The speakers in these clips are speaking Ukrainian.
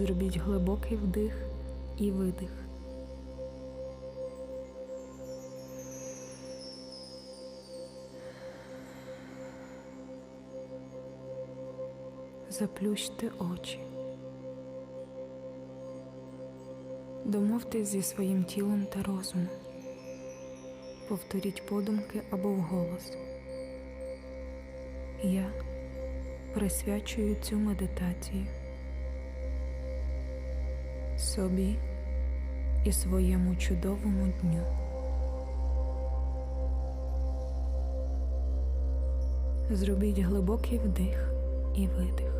Зробіть глибокий вдих і видих. Заплющте очі. Домовтесь зі своїм тілом та розумом. Повторіть подумки або вголос. Я присвячую цю медитацію собі і своєму чудовому дню. Зробіть глибокий вдих і видих.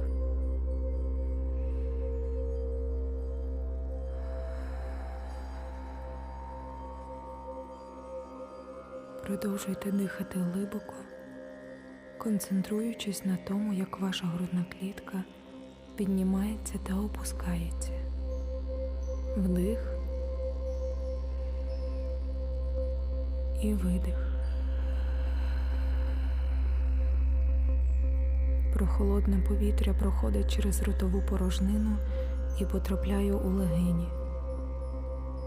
Продовжуйте дихати глибоко, концентруючись на тому, як ваша грудна клітка піднімається та опускається. Вдих і видих. Прохолодне повітря проходить через ротову порожнину і потрапляє у легені.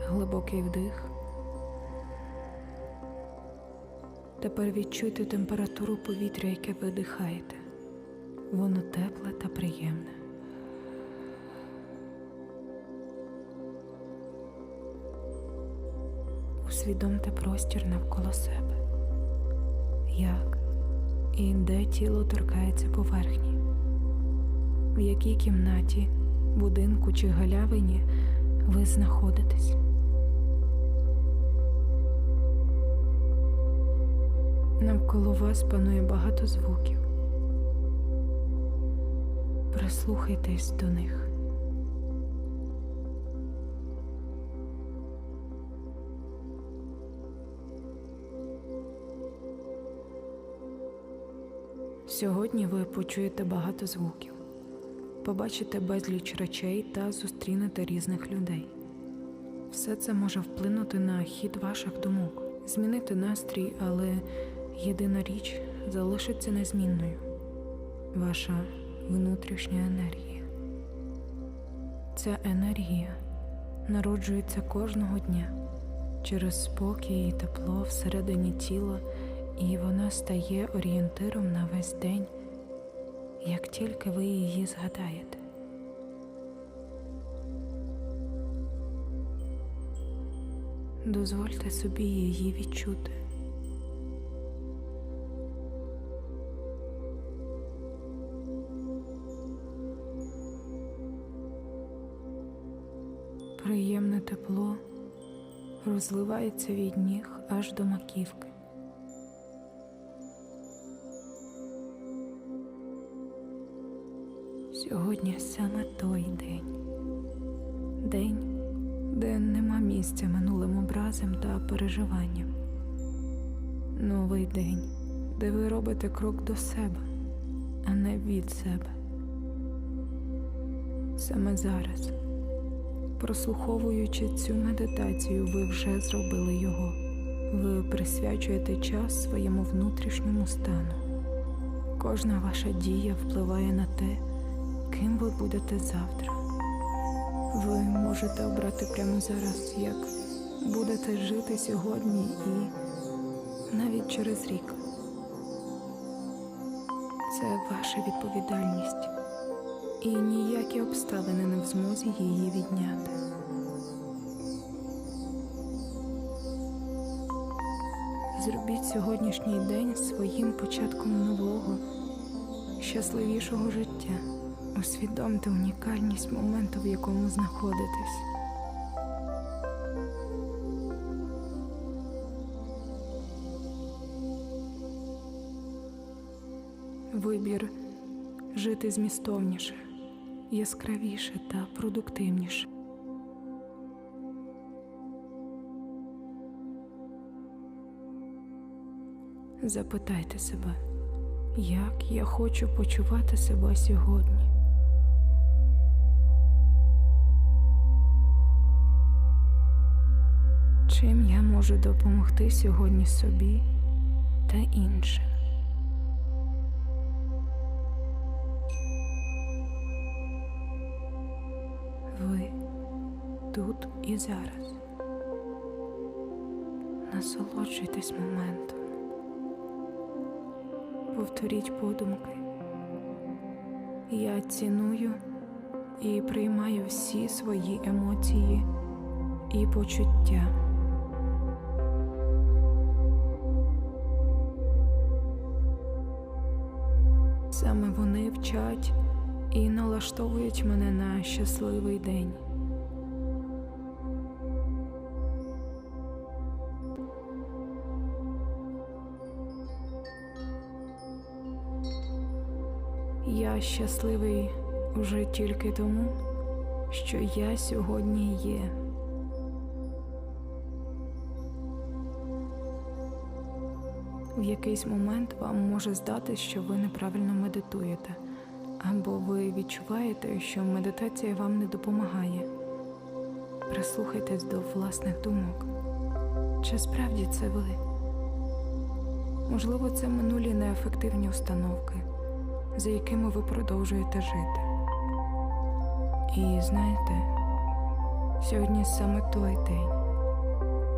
Глибокий вдих. Тепер відчуйте температуру повітря, яке ви дихаєте. Воно тепле та приємне. Усвідомте простір навколо себе. Як і де тіло торкається поверхні, в якій кімнаті, будинку чи галявині ви знаходитесь. Навколо вас панує багато звуків. Прислухайтесь до них. Сьогодні ви почуєте багато звуків, побачите безліч речей та зустрінете різних людей. Все це може вплинути на хід ваших думок, змінити настрій, але єдина річ залишиться незмінною ваша внутрішня енергія. Ця енергія народжується кожного дня через спокій і тепло всередині тіла, і вона стає орієнтиром на весь день, як тільки ви її згадаєте. Дозвольте собі її відчути. Приємне тепло розливається від ніг аж до маківки. Сьогодні саме той день, день, де нема місця минулим образам та переживанням. Новий день, де ви робите крок до себе, а не від себе. Саме зараз. Прослуховуючи цю медитацію, ви вже зробили його. Ви присвячуєте час своєму внутрішньому стану. Кожна ваша дія впливає на те, ким ви будете завтра. Ви можете обрати прямо зараз, як будете жити сьогодні і навіть через рік. Це ваша відповідальність і ніякі обставини не в змозі її відняти. Зробіть сьогоднішній день своїм початком нового, щасливішого життя. Усвідомте унікальність моменту, в якому знаходитесь. Вибір жити змістовніше, яскравіше та продуктивніше. Запитайте себе, як я хочу почувати себе сьогодні. Чим я можу допомогти сьогодні собі та іншим? Ви тут і зараз. Насолоджуйтесь моментом. Повторіть подумки. Я ціную і приймаю всі свої емоції і почуття. Саме вони вчать і налаштовують мене на щасливий день. Щасливий уже тільки тому, що я сьогодні є. В якийсь момент вам може здатись, що ви неправильно медитуєте, або ви відчуваєте, що медитація вам не допомагає. Прислухайтесь до власних думок. Чи справді це ви? Можливо, це минулі неефективні установки, за якими ви продовжуєте жити. І знаєте, сьогодні саме той день,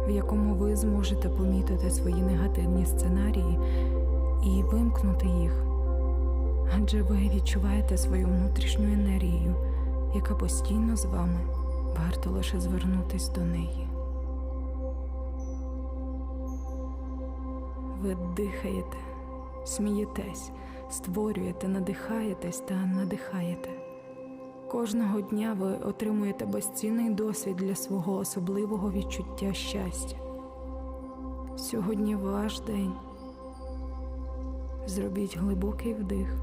в якому ви зможете помітити свої негативні сценарії і вимкнути їх. Адже ви відчуваєте свою внутрішню енергію, яка постійно з вами, варто лише звернутись до неї. Ви дихаєте, смієтесь, створюєте, надихаєтесь та надихаєте. Кожного дня ви отримуєте безцінний досвід для свого особливого відчуття щастя. Сьогодні ваш день. Зробіть глибокий вдих.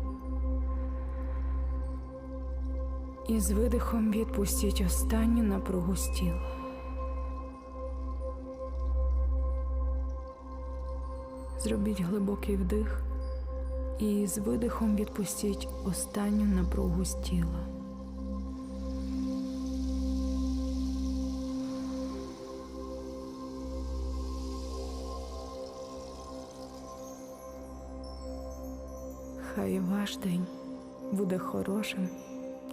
І з видихом відпустіть останню напругу з тіла. Зробіть глибокий вдих і з видихом відпустіть останню напругу з тіла. Хай ваш день буде хорошим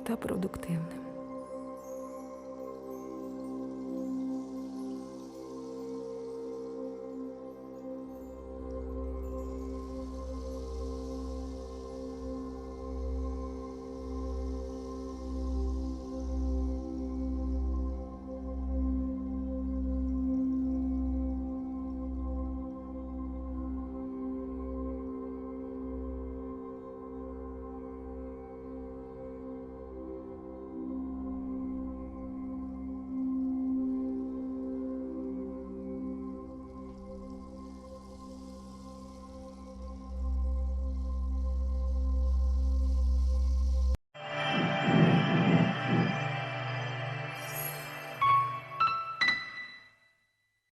та продуктивним.